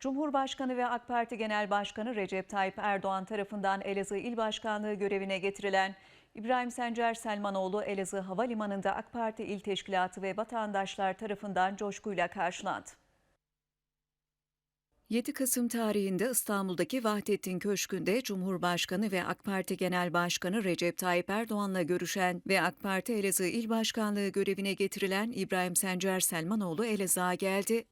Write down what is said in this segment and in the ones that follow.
Cumhurbaşkanı ve AK Parti Genel Başkanı Recep Tayyip Erdoğan tarafından Elazığ İl Başkanlığı görevine getirilen İbrahim Sencer Selmanoğlu Elazığ Havalimanı'nda AK Parti İl Teşkilatı ve vatandaşlar tarafından coşkuyla karşılandı. 7 Kasım tarihinde İstanbul'daki Vahdettin Köşkü'nde Cumhurbaşkanı ve AK Parti Genel Başkanı Recep Tayyip Erdoğan'la görüşen ve AK Parti Elazığ İl Başkanlığı görevine getirilen İbrahim Sencer Selmanoğlu Elazığ'a geldi.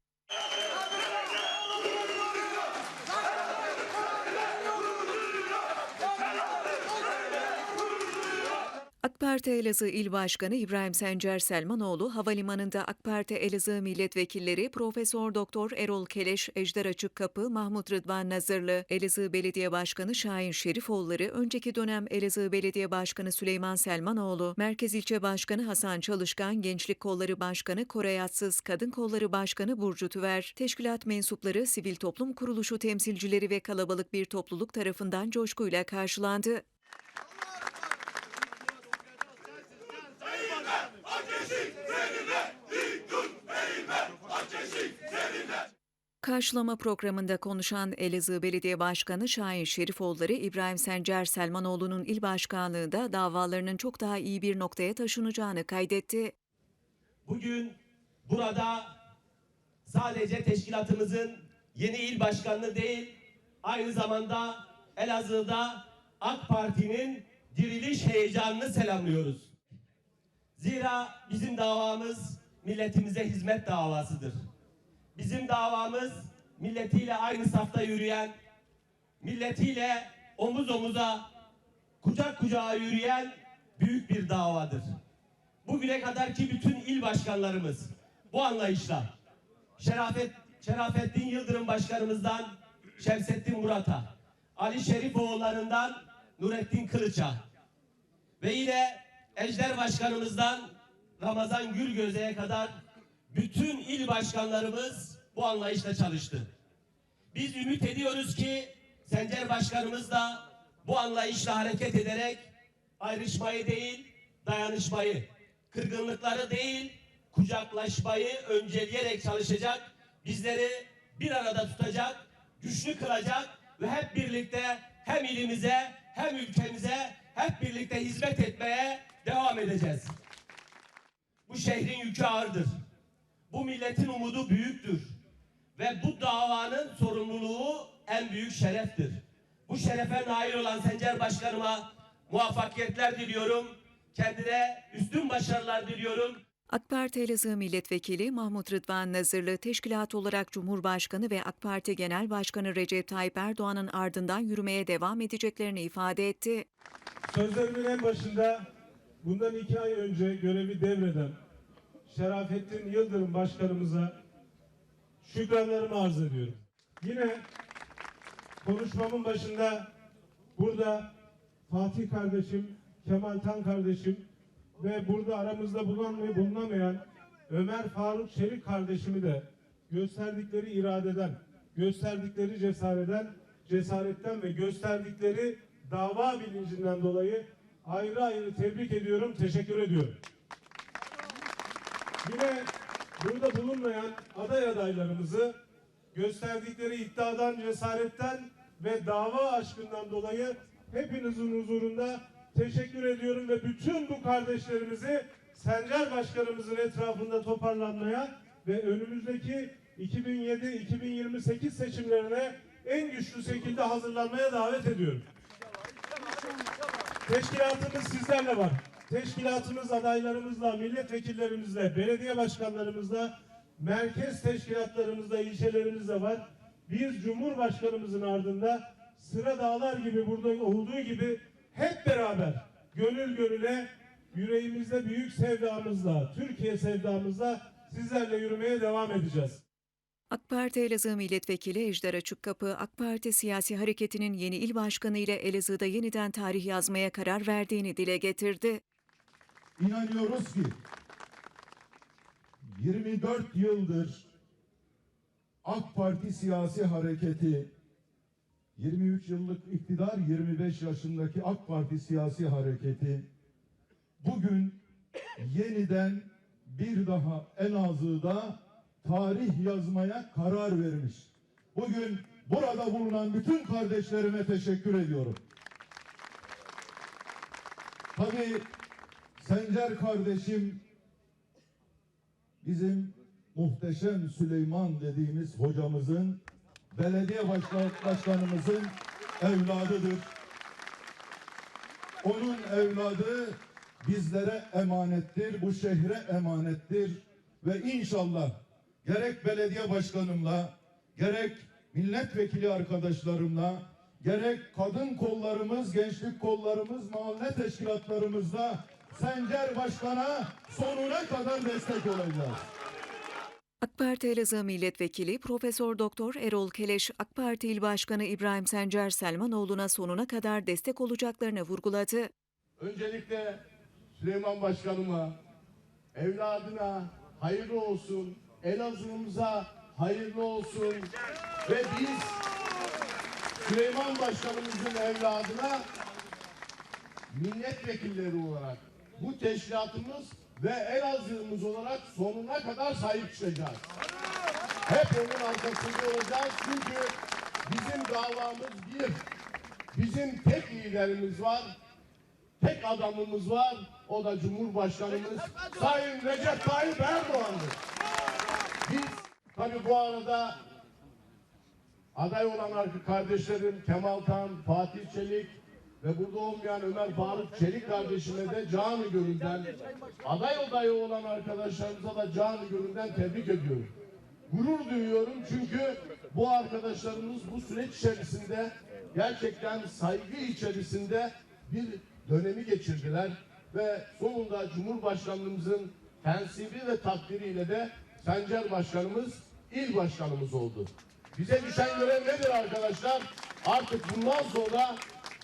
AK Parti Elazığ İl Başkanı İbrahim Sencer Selmanoğlu havalimanında AK Parti Elazığ milletvekilleri Profesör Doktor Erol Keleş, Ejder Açıkkapı, Mahmut Rıdvan Nazırlı, Elazığ Belediye Başkanı Şahin Şerifoğulları, önceki dönem Elazığ Belediye Başkanı Süleyman Selmanoğlu, Merkez İlçe Başkanı Hasan Çalışkan, Gençlik Kolları Başkanı Koray Atsız, Kadın Kolları Başkanı Burcu Tüver, teşkilat mensupları, sivil toplum kuruluşu temsilcileri ve kalabalık bir topluluk tarafından coşkuyla karşılandı. Karşılama programında konuşan Elazığ Belediye Başkanı Şahin Şerifoğulları İbrahim Sencer Selmanoğlu'nun il başkanlığında davalarının çok daha iyi bir noktaya taşınacağını kaydetti. Bugün burada sadece teşkilatımızın yeni il başkanlığı değil, aynı zamanda Elazığ'da AK Parti'nin diriliş heyecanını selamlıyoruz. Zira bizim davamız milletimize hizmet davasıdır. Bizim davamız milletiyle aynı safta yürüyen, milletiyle omuz omuza, kucak kucağa yürüyen büyük bir davadır. Bugüne kadarki bütün il başkanlarımız bu anlayışla Şerafet, Şerafettin Yıldırım Başkanımızdan Şemsettin Murat'a, Ali Şerifoğullarından Nurettin Kılıç'a ve yine Ejder Başkanımızdan Ramazan Gülgöze'ye kadar bütün il başkanlarımız bu anlayışla çalıştı. Biz ümit ediyoruz ki Sencer Başkanımız da bu anlayışla hareket ederek ayrışmayı değil, dayanışmayı, kırgınlıkları değil, kucaklaşmayı önceleyerek çalışacak, bizleri bir arada tutacak, güçlü kılacak ve hep birlikte hem ilimize hem ülkemize hep birlikte hizmet etmeye devam edeceğiz. Bu şehrin yükü ağırdır. Bu milletin umudu büyüktür. Ve bu davanın sorumluluğu en büyük şereftir. Bu şerefe nail olan Sencer Başkanıma muvaffakiyetler diliyorum. Kendine üstün başarılar diliyorum. AK Parti Elazığ Milletvekili Mahmut Rıdvan Nazırlı, teşkilat olarak Cumhurbaşkanı ve AK Parti Genel Başkanı Recep Tayyip Erdoğan'ın ardından yürümeye devam edeceklerini ifade etti. Sözlerimin en başında bundan iki ay önce görevi devreden Şerafettin Yıldırım Başkanımıza şükranlarımı arz ediyorum. Yine konuşmamın başında burada Fatih kardeşim, Kemal Tan kardeşim ve burada aramızda bulunmay- bulunamayan Ömer Faruk Çelik kardeşimi de gösterdikleri iradeden, gösterdikleri cesareten, cesaretten ve gösterdikleri dava bilincinden dolayı ayrı ayrı tebrik ediyorum, teşekkür ediyorum. Yine burada bulunmayan aday adaylarımızı gösterdikleri iddiadan, cesaretten ve dava aşkından dolayı hepinizin huzurunda teşekkür ediyorum ve bütün bu kardeşlerimizi Sencer Başkanımızın etrafında toparlanmaya ve önümüzdeki 2007-2028 seçimlerine en güçlü şekilde hazırlanmaya davet ediyorum. Teşkilatımız sizlerle var. Teşkilatımız adaylarımızla, milletvekillerimizle, belediye başkanlarımızla, merkez teşkilatlarımızla, ilçelerimizle var. Biz Cumhurbaşkanımızın ardında sıra dağlar gibi burada olduğu gibi hep beraber gönül gönüle yüreğimizde büyük sevdamızla, Türkiye sevdamızla sizlerle yürümeye devam edeceğiz. AK Parti Elazığ Milletvekili Ejder Açıkkapı, AK Parti siyasi hareketinin yeni il başkanı ile Elazığ'da yeniden tarih yazmaya karar verdiğini dile getirdi. İnanıyoruz ki 24 yıldır AK Parti siyasi hareketi 23 yıllık iktidar 25 yaşındaki AK Parti siyasi hareketi bugün yeniden bir daha Elazığ'da tarih yazmaya karar vermiş. bugün burada bulunan bütün kardeşlerime teşekkür ediyorum. Tabii Sencer kardeşim bizim muhteşem Süleyman dediğimiz hocamızın belediye başkan, başkanımızın evladıdır. Onun evladı bizlere emanettir, bu şehre emanettir ve inşallah gerek belediye başkanımla, gerek milletvekili arkadaşlarımla, gerek kadın kollarımız, gençlik kollarımız, mahalle teşkilatlarımızla Sencer Başkan'a sonuna kadar destek olacağız. AK Parti Elazığ Milletvekili Profesör Doktor Erol Keleş, AK Parti İl Başkanı İbrahim Sencer Selmanoğlu'na sonuna kadar destek olacaklarını vurguladı. Öncelikle Süleyman Başkanıma, evladına hayırlı olsun, Elazığ'ımıza hayırlı olsun ve biz Süleyman Başkanımızın evladına milletvekilleri olarak bu teşkilatımız ve Elazığ'ımız olarak sonuna kadar sahip çıkacağız. Hep onun arkasında olacağız çünkü bizim davamız bir. Bizim tek liderimiz var, tek adamımız var. O da Cumhurbaşkanımız Sayın Recep Tayyip Erdoğan'dır. Biz tabii bu arada aday olan kardeşlerim Kemal Tan, Fatih Çelik ve burada olmayan Ömer Faruk Çelik kardeşime de canı gönülden aday adayı olan arkadaşlarımıza da canı gönülden tebrik ediyorum. Gurur duyuyorum çünkü bu arkadaşlarımız bu süreç içerisinde gerçekten saygı içerisinde bir dönemi geçirdiler ve sonunda Cumhurbaşkanlığımızın tensibi ve takdiriyle de Sencer Başkanımız il başkanımız oldu. Bize düşen görev nedir arkadaşlar? Artık bundan sonra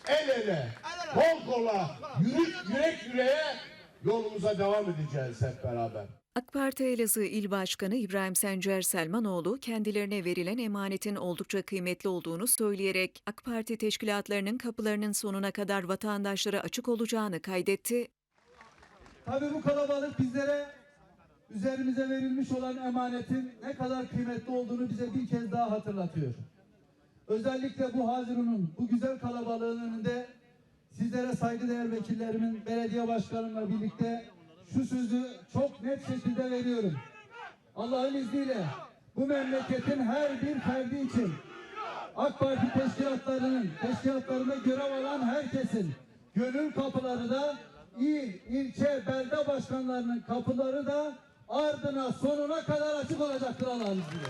el ele, kol kola, yürek yürek yüreğe yolumuza devam edeceğiz hep beraber. AK Parti Elazığ İl Başkanı İbrahim Sencer Selmanoğlu kendilerine verilen emanetin oldukça kıymetli olduğunu söyleyerek AK Parti teşkilatlarının kapılarının sonuna kadar vatandaşlara açık olacağını kaydetti. Tabii bu kalabalık bizlere üzerimize verilmiş olan emanetin ne kadar kıymetli olduğunu bize bir kez daha hatırlatıyor. Özellikle bu Haziran'ın bu güzel kalabalığın önünde sizlere saygıdeğer vekillerimin belediye başkanımla birlikte şu sözü çok net şekilde veriyorum. Allah'ın izniyle bu memleketin her bir ferdi için AK Parti teşkilatlarının, teşkilatlarında görev alan herkesin gönül kapıları da il, ilçe, belde başkanlarının kapıları da ardına sonuna kadar açık olacaktır Allah'ın izniyle.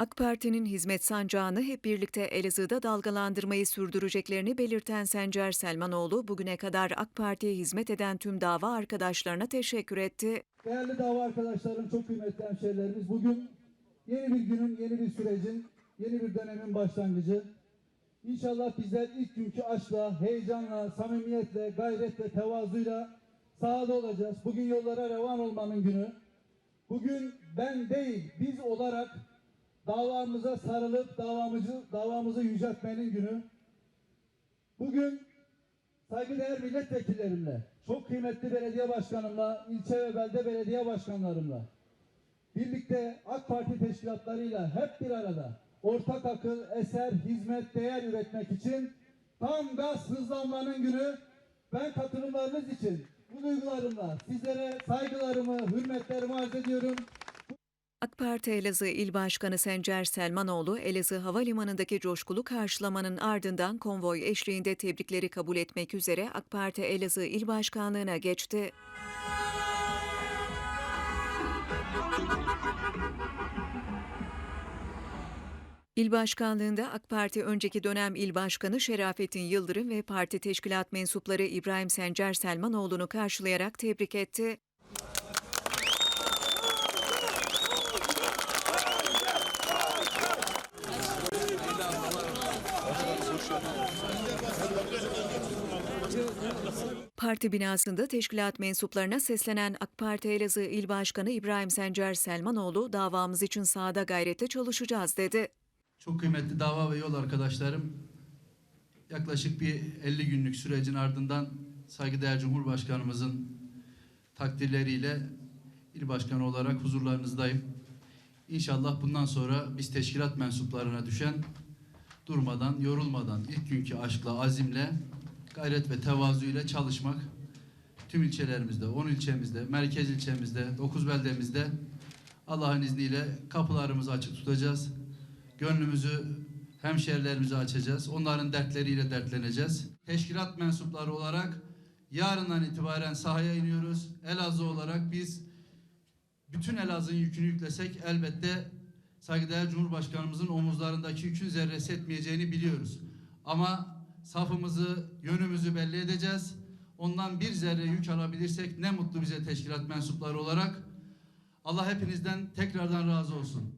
AK Parti'nin hizmet sancağını hep birlikte Elazığ'da dalgalandırmayı sürdüreceklerini belirten Sencer Selmanoğlu, bugüne kadar AK Parti'ye hizmet eden tüm dava arkadaşlarına teşekkür etti. Değerli dava arkadaşlarım, çok kıymetli hemşehrilerimiz. Bugün yeni bir günün, yeni bir sürecin, yeni bir dönemin başlangıcı. İnşallah bizler ilk günkü aşkla, heyecanla, samimiyetle, gayretle, tevazuyla sahada olacağız. Bugün yollara revan olmanın günü. Bugün ben değil, biz olarak davamıza sarılıp davamızı, davamızı yüceltmenin günü. Bugün saygıdeğer milletvekillerimle, çok kıymetli belediye başkanımla, ilçe ve belde belediye başkanlarımla, birlikte AK Parti teşkilatlarıyla hep bir arada ortak akıl, eser, hizmet, değer üretmek için tam gaz hızlanmanın günü ben katılımlarınız için bu duygularımla sizlere saygılarımı, hürmetlerimi arz ediyorum. AK Parti Elazığ İl Başkanı Sencer Selmanoğlu, Elazığ Havalimanı'ndaki coşkulu karşılamanın ardından konvoy eşliğinde tebrikleri kabul etmek üzere AK Parti Elazığ İl Başkanlığı'na geçti. İl Başkanlığında AK Parti önceki dönem İl Başkanı Şerafettin Yıldırım ve parti teşkilat mensupları İbrahim Sencer Selmanoğlu'nu karşılayarak tebrik etti. Parti binasında teşkilat mensuplarına seslenen AK Parti Elazığ İl Başkanı İbrahim Sencer Selmanoğlu, davamız için sahada gayretle çalışacağız dedi. Çok kıymetli dava ve yol arkadaşlarım, yaklaşık bir 50 günlük sürecin ardından saygıdeğer Cumhurbaşkanımızın takdirleriyle il başkanı olarak huzurlarınızdayım. İnşallah bundan sonra biz teşkilat mensuplarına düşen durmadan, yorulmadan, ilk günkü aşkla, azimle, gayret ve tevazu ile çalışmak. Tüm ilçelerimizde, 10 ilçemizde, merkez ilçemizde, 9 beldemizde Allah'ın izniyle kapılarımızı açık tutacağız. Gönlümüzü hemşerilerimize açacağız. Onların dertleriyle dertleneceğiz. Teşkilat mensupları olarak yarından itibaren sahaya iniyoruz. Elazığ olarak biz bütün Elazığ'ın yükünü yüklesek elbette saygıdeğer Cumhurbaşkanımızın omuzlarındaki yükün zerresi etmeyeceğini biliyoruz. Ama safımızı, yönümüzü belli edeceğiz. Ondan bir zerre yük alabilirsek ne mutlu bize teşkilat mensupları olarak. Allah hepinizden tekrardan razı olsun.